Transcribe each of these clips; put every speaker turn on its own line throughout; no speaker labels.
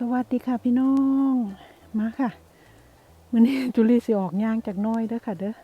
สวัสดีค่ะพี่น้อง มาค่ะวันนี้จุลีสิออกย่างจากน้อยเด้อค่ะเด้อ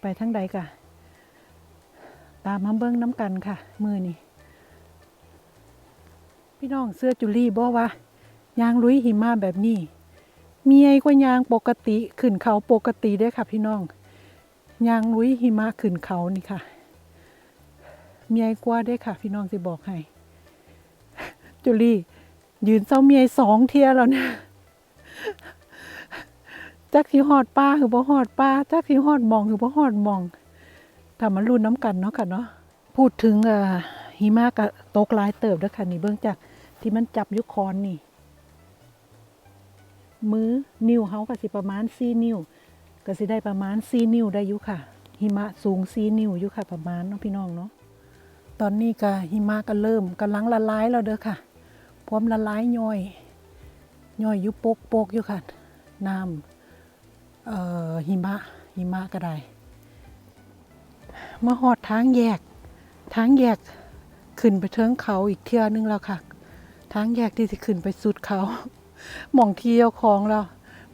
ไปทั้งใดกะตามมาเบิ้งน้ำกันค่ะ มือนี่พี่น้องเสื้อจุลีบอกว่ายางลุยหิมะแบบนี้มีไอ้กว่ายางปกติขึ้นเขาปกติเด้ค่ะ พี่น้องยางลุยหิมะขึ้นเขานี่ค่ะมีไอ้กว่าเด้ค่ะ พี่น้องสิบอกให้จุลี่ ยืนเศร้าเมียสองเทียแล้วเนี่ยจักสิฮอดป้าคือบ่ฮอดป้าจักสิฮอดมองคือบ่ฮอดมองถ้ามันรุ่นน้ำกันเนาะค่ะเนาะพูดถึงอ่าหิมะกะตกลายเติบด้อค่ะนี่เบิ่งจากที่มันจับยุคอนนี่ มือนิ้วเฮาก็สิประมาณ4นิ้วก็สิได้ประมาณ4นิ้วได้อยู่ค่ะ หิมะสูง4นิ้วอยู่ค่ะประมาณเนาะพี่น้องเนาะตอนนี้ก็หิมะก็เริ่มกำลังละลายแล้วเด้อค่ะ พร้อมละลายย่อยย่อยอยุโปกโปกอยู่ค่ะน้ำเอ่อหิมะหิมะก็ได้มาหอดทางแยก ทางแยกขึ้นไปเทิงเขาอีกเที่ยนึงแล้วค่ะ ทางแยกที่จะขึ้นไปสุดเขาหม่องเที่ยวของเรา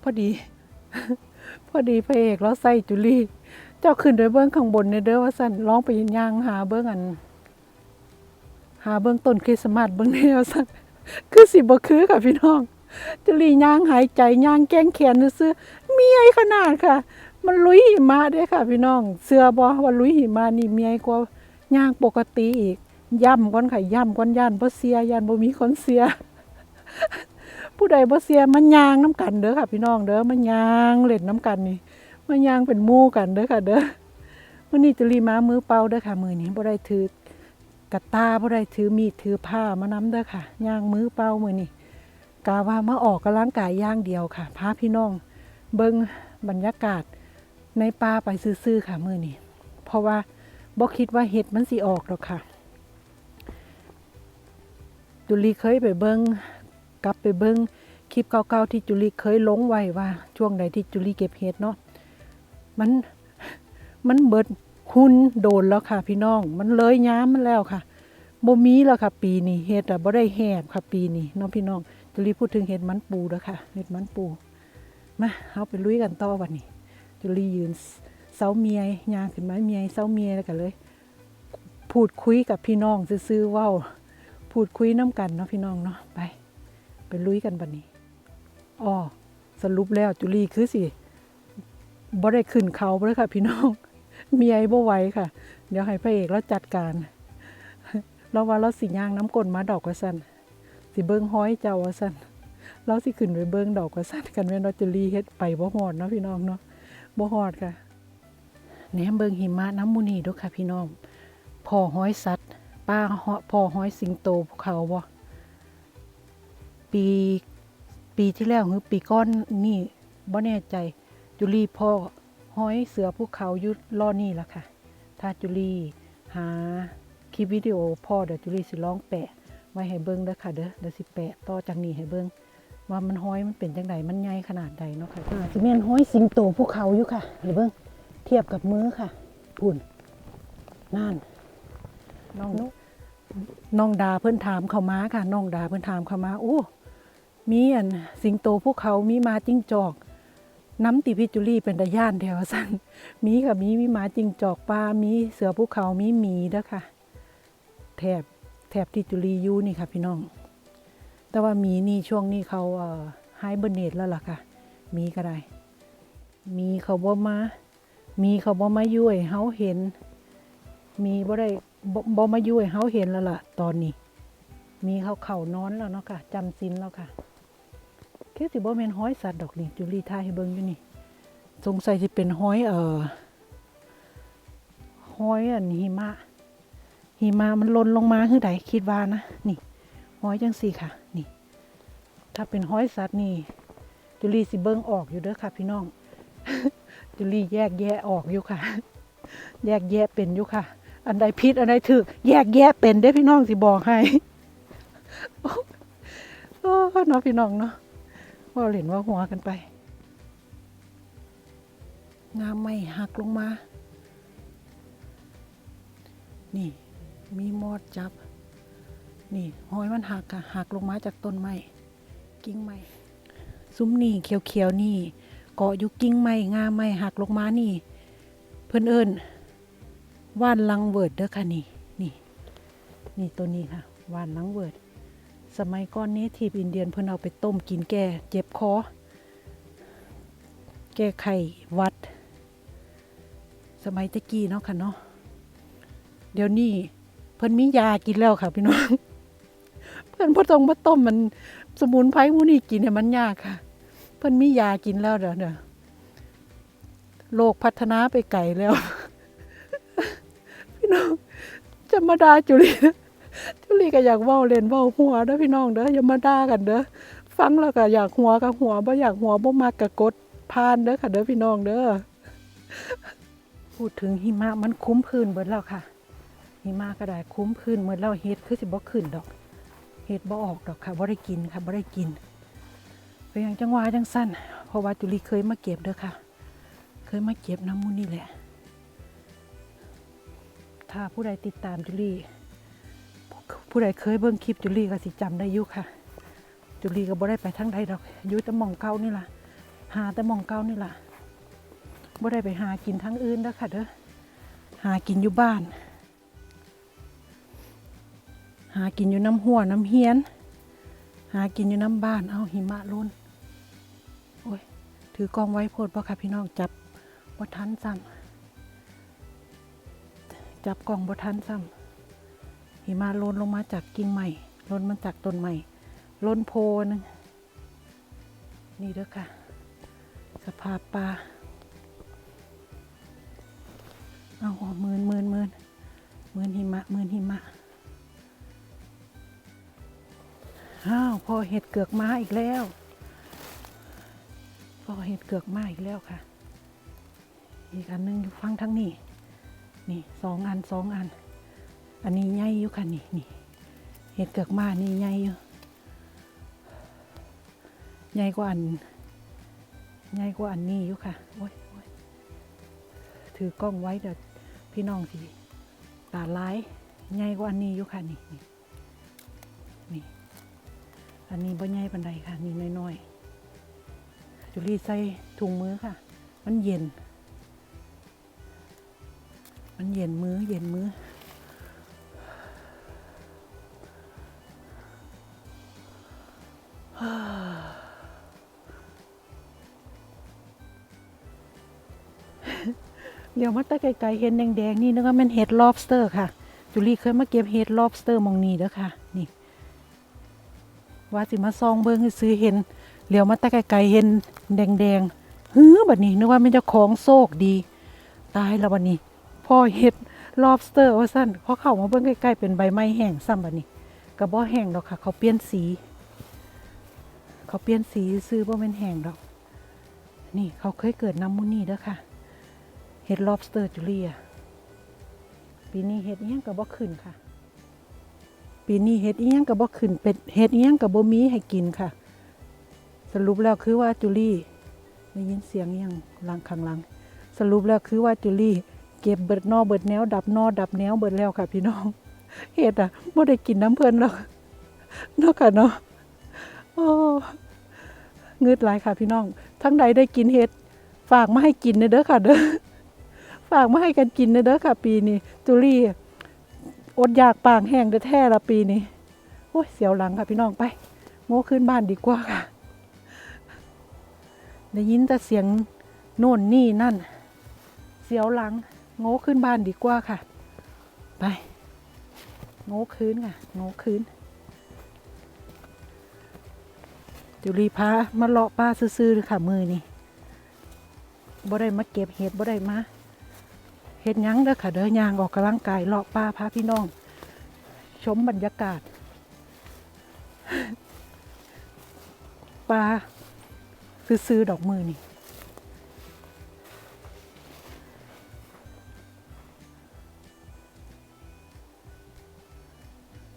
พอดี พอดีพระเอกเราใส่จุลีเจ้าขึ้นไปเบื้องข้างบนในเด้อว่าสั่นร้องไปย่างหาเบื้องอัน หาเบื้องต้นคริสต์มาสเบื้องแนวสั่น คือสิบ่คือค่ะพี่น้องจุลีย่างหายใจย่างแก้งแขนซื้อเมียขนาดค่ะ มันลุยหิมะด้อค่ะ พี่น้อง เสื้อบ่ว่าลุยหิมะนี่เมียกว่าย่างปกติอีก ย่ำก่อนค่ะย่ำก่อนย่านบ่เสียย่านบ่มีคนเสีย ผู้ใดบ่เสียมันย่างน้ำกันเด้อค่ะ พี่น้องเด้อมันย่างเล่นน้ำกันนี่มันย่างเป็นมู่กันเด้อค่ะ เด้อมื้อนี้จุลีมามือเปล่าเด้อค่ะมือนี้บ่ได้ถือ กะตาบ่ได้ถือมีดถือผ้ามานำเด้อค่ะย่างมือเปล่ามือนี่กาว่ามาออกกำลังกายย่างเดียวค่ะพาพี่น้อง เบิ่งบรรยากาศในป่าไปซื่อๆค่ะมือนี่เพราะว่าบ่คิดว่าเห็ดมันสิออกหรอกค่ะจุลีเคยไปเบิ่งกลับไปเบิ่งคลิปเก่าๆที่จุลีเคยลงไว้ว่า ช่วงใดที่จุลีเก็บเห็ดเนาะมันมันเบิด หุ่นโดนแล้วค่ะพี่น้อง มันเลยย้ามมันแล้วค่ะบ่มีแล้วค่ะ ปีนี้เฮ็ดอะบ่ได้แหบค่ะ ปีนี้น้องพี่น้องจะรีพูดถึงเห็ดมันปูเด้อค่ะเห็ดมันปูมาเฮาไปลุยกันต่อวันนี้จุลียืนเสาเมียยางขึ้นมาเมียเสาเมียแล้วกันเลย พูดคุยกับพี่น้องซื่อๆว้าพูดคุยน้กันเนาะพี่น้องเนาะไป ไปลุยกันบัดนี้อ้อสรุปแล้วจุลีคือสิบ่ได้ขึ้นเขาเลยค่ะพี่น้อง เมียบ่ไหวค่ะ เดี๋ยวให้พระเอกแล้วจัดการ เราว่าเราสิย่างน้ำกลนมาดอกกระสันสิเบิ้งห้อยเจ้าว่าสันเราสิขึ้นไปเบิ้งดอกกระสันกันแม่นเราจะรีเฮ็ดไปบ่ฮอดเนาะพี่น้องเนาะบ่ฮอดค่ะแหนมเบิ้งหิมะน้ำมูนีด้อค่ะพี่น้องพ่อห้อยสัตว์ป้าฮอพ่อห้อยสิงโตภูเขาบ่ปีปีที่แล้วหรือปีก้อนนี่บ่แน่ใจจุลีพ่อ ห้อยเสือภูเขาอยุดล่อนี่ละค่ะถ้าจุลีหาคลิปวิดีโอพ่อเดี๋ยวจุลีสิร้องแปะไว้ให้เบิ้งเด้อค่ะเด้อเดี๋ยวสิแปะต่อจากนี้ให้เบิ้งว่ามันห้อยมันเป็นจังไดมันใหญ่ขนาดใดเนาะค่ะอ่าสิแม่นห้อยสิงโตภูเขาอยู่ค่ะเดี๋ยวเบิ้งเทียบกับมือค่ะปุ่นนั่นน้องน้องดาเพิ่นถามเขามาค่ะน้องดาเพิ่นถามเขามาโอ้มีอันสิงโตภูเขามีมาจิ้งจอก น้ำติพิจุลี่เป็นตะย่านแถวสั่นมีค่ะมีมีหมาจิงจอกปลามีเสือภูเขามีหมีด้อค่ะ แถบแถบที่จุลียูนี่ค่ะ พี่น้อง แต่ว่าหมีนี่ช่วงนี้เขาเอ่อไฮเบอร์เนตแล้วล่ะค่ะ มีก็ได้ มีเขาบ่มา มีเขาบ่มายุ่ยเฮาเห็น มีบ่ได้บ่มายุ่ยเฮาเห็นแล้วล่ะ ตอนนี้ มีเขาเข่านอนแล้วเนาะค่ะจำศีลแล้วค่ะ คือสิบ่แม่นห้อยสัตว์ดอกนี่จุลีทายให้เบิ่งอยู่นี่ สงสัยสิเป็นห้อยเอ่อห้อยอันหิมะหิมะมันหล่นลงมาคือใดคิดว่านะนี่ห้อยจังสี่ค่ะ นี่ ถ้าเป็นห้อยสัตว์นี่ จุลีสิเบิ่งออกอยู่เด้อค่ะ พี่น้อง จุลีแยกแยะออกอยู่ค่ะ แยกแยะเป็นอยู่ค่ะ อันใดผิดอันใดถูกแยกแยะเป็นเด้พี่น้องสิบอกให้ โอ้เนาะพี่น้องเนาะ ว่าเห็นว่าหัวกันไป งามไม่หักลงมา นี่มีมอดจับ นี่หอยมันหักอะหักลงมาจากต้นไม้กิ่งไม้ซุ้มนี่เขียวๆนี่เกาะอยู่กิ่งไม้งาไม้หักลงมานี่ เพื่อนเอิญว่านลังเวิร์ดเด้อค่ะนี่นี่นี่ตัวนี้ค่ะว่านลังเวิร์ด สมัยก่อนนี้ทีบอินเดียนเพิ่นเอาไปต้มกินแก้เจ็บคอ แก้ไขวัด สมัยตะกี้เนาะค่ะเนาะ เดี๋ยวนี้เพิ่นมียากินแล้วค่ะพี่น้อง เพิ่นบ่ต้องมาต้มมันสมุนไพรมูนี่กินเนี่ยมันยากค่ะ เพิ่นมียากินแล้วเด้อเด้อโลกพัฒนาไปไกลแล้ว พี่น้องจะมาดาจุลีนะ จุลีก็อยากเว้าเล่นเว้าหัวเด้อพี่น้องเด้ออย่ามาด่ากันเด้อฟังแล้วก็อยากหัวก็หัวบ่อยากหัวบ่มากก็กดผ่านเด้อค่ะเด้อพี่น้องเด้อพูดถึงหิมะมันคุ้มพื้นเบิดแล้วค่ะ หิมะก็ได้คุ้มพื้นเบิดแล้วเฮ็ดคือสิบ่ขึ้นดอกเฮ็ดบ่ออกดอกค่ะบ่ได้กินค่ะบ่ได้กินเป็นอย่างจังหวะจังสั้นเพราะว่าจุลีเคยมาเก็บเด้อค่ะ เคยมาเก็บน้ำมูนี่แหละ ถ้าผู้ใดติดตามจุลี ผู้ใดเคยเบิ่งคลิปจุลีก็สิจำได้อยู่ค่ะ จุลีก็บ่ได้ไปทางใดดอกอยู่แต่มองเก่านี่ล่ะ หาแต่มองเก่านี่ล่ะบ่ได้ไปหากินทั้งอื่นเด้อค่ะเด้อหากินอยู่บ้าน หากินอยู่น้ำหัวน้ำเฮียน หากินอยู่น้ำบ้านเอาหิมะล้นโอ้ยถือกล้องไว้โพดบ่ค่ะพี่น้องจับบ่ทันซ้ำจับกล้องบ่ทันซ้ำ หิมะล้นลงมาจากกิ่งใหม่ล้นมาจากต้นใหม่ล้นโพนึงนี่เด้อค่ะ สภาพป่าเอาหมื่นหมื่นหมื่นหมื่นหิมะหมื่นหิมะอ้าวพอเห็ดเกือกมาอีกแล้วพอเห็ดเกือกมาอีกแล้วค่ะ อีกอันนึงอยู่ฟังทั้งนี้ นี่สองอันสองอัน อันนี้ใหญ่อยู่ค่ะนี่นี่เห็ดเกือกม้านี่ใหญ่อยู่ใหญ่กว่าอันใหญ่กว่าอันนี้อยู่ค่ะโอ้ยโอ้ยถือกล้องไว้เดี๋ยวพี่น้องสิตาร้ายใหญ่กว่าอันนี้อยู่ค่ะนี่นี่นี่อันนี้บ่ใหญ่ปันใดค่ะ นี่น้อยๆจุลีใส่ถุงมือค่ะ มันเย็น มันเย็นมือเย็นมือ เดี๋ยวมาตะไกลๆเห็นแดงๆนี่นึกว่ามันเห็ด lobster ค่ะ จุลีเคยมาเก็บเห็ด lobster มองนี้เด้อค่ะ นี่ ว่าสิมาซองเบิ้งซื้อเห็นเหลียวมาตะไกลๆเห็นแดงๆฮือบัดนี้นึกว่ามันจะของโซกดี ตายแล้วบัดนี้พ่อเห็ด lobster ว่าสั้นพอเข้ามาเบิ้งใกล้ๆเป็นใบไม้แห้งซ้ำบัดนี้กระบอกแห้งดอกค่ะ เขาเปลี่ยนสี เขาเปลี่ยนสีซื้อบ่แม่นแห้งดอก นี่เขาเคยเกิดน้ำมูนี่เด้อค่ะ เห็ด lobster จุเลีย ปีนี้เห็ดอิหยังกับบ่ขึ้นค่ะ ปีนี้เห็ดอิหยังกับบ่ขึ้น เป็ดเห็ดอิหยังกับบ่มีให้กินค่ะ สรุปแล้วคือว่าจุลีได้ยินเสียงอิหยังลังข้างลัง สรุปแล้วคือว่าจุลีเก็บเบิดนอเบิดแนว ดับนอดับแนวเบิดแล้วค่ะ พี่น้องเห็ดอะบ่ได้กินน้ำเพิ่นหรอกนาะค่ะเนาะโอ้ งืดหลายค่ะพี่น้อง ทั้งใดได้กินเห็ดฝากมาให้กินเด้อค่ะ เด้อฝากมาให้กันกินเด้อค่ะ ปีนี้จูลี่อดอยากปางแห้งแท้ละปีนี้โอ้ยเสียวหลังค่ะพี่น้องไปโง่ขึ้นบ้านดีกว่าค่ะได้ยินแต่เสียงโน่นนี่นั่น เสียวหลัง โง่ขึ้นบ้านดีกว่าค่ะ ไป โง่คืนค่ะ โง่คืน จุลีพามาเลาะป้าซื่อๆเลยค่ะมือนี่บ่ได้มาเก็บเห็ดบ่ได้มาเห็ดยังเด้อค่ะเด้อยางออกกำลังกายเลาะป้าพาพี่น้อง ชมบรรยากาศป้าซื้อๆดอกมือนี่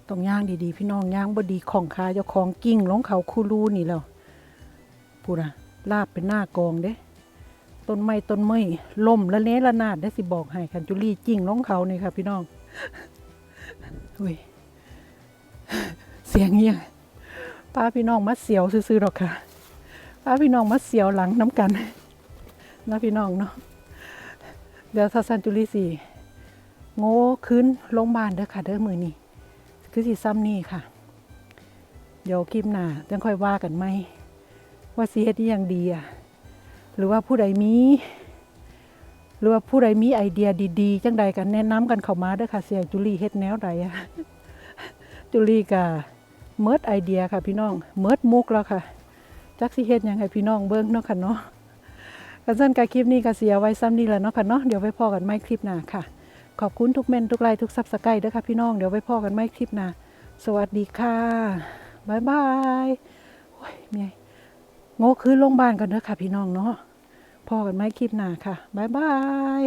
ต้องย่างดีๆ พี่น้องย่างบดีของคาเจ้าของกิ้งลงเขาคูรูนี่แล้วพูดอะลาบเป็นหน้ากองเด้ต้นไม้ต้นไม้ล่มละเนระนาดได้สิบอกให้คันจุลี่จริงน้งเขานี่ค่ะ พี่น้องอุ้ยเสียงเงี้ยป้าพี่น้องมาเสียวซื่อๆหรอกค่ะป้าพี่น้องมาเสียวหลังน้ำกันนะพี่น้องเนาะเดี๋ยวซาซันจุลีสี่โง่ขึ้นโรงพยาบาลเด้อค่ะเด้อมือนี่ คือสิซ้ำนี่ค่ะ เดี๋ยวคลิปหน้าจังค่อยว่ากันไหม ว่าสิเฮ็ดยังดีอะ หรือว่าผู้ใดมีหรือว่าผู้ใดมีไอเดียดีๆ จังใดกันแนะนำกันเข้ามาเด้อค่ะเสียจุลีเฮ็ดแนวใดอะจุลีกะเมิดไอเดียค่ะ พี่น้องเมิดมุกแล้วค่ะ จักสิเฮ็ดยังให้พี่น้องเบิ่งเนาะค่ะเนาะกันซั่นกะคลิปนี้ก็เสียไว้ซ้ำนี้แหละเนาะค่ะเนาะเดี๋ยวไว้พอกันใหม่คลิปหน้าค่ะ ขอบคุณทุกเมนทุกไลน์ทุกซับสไครต์เด้อค่ะพี่น้อง เดี๋ยวไว้พอกันไม่คลิปหน้าสวัสดีค่ะบายบายโอ้ยเมียโง่คืนโรงพยาบาลกันเถอะค่ะพี่น้องเนาะพอกันไหมคลิปหน้าค่ะบายบาย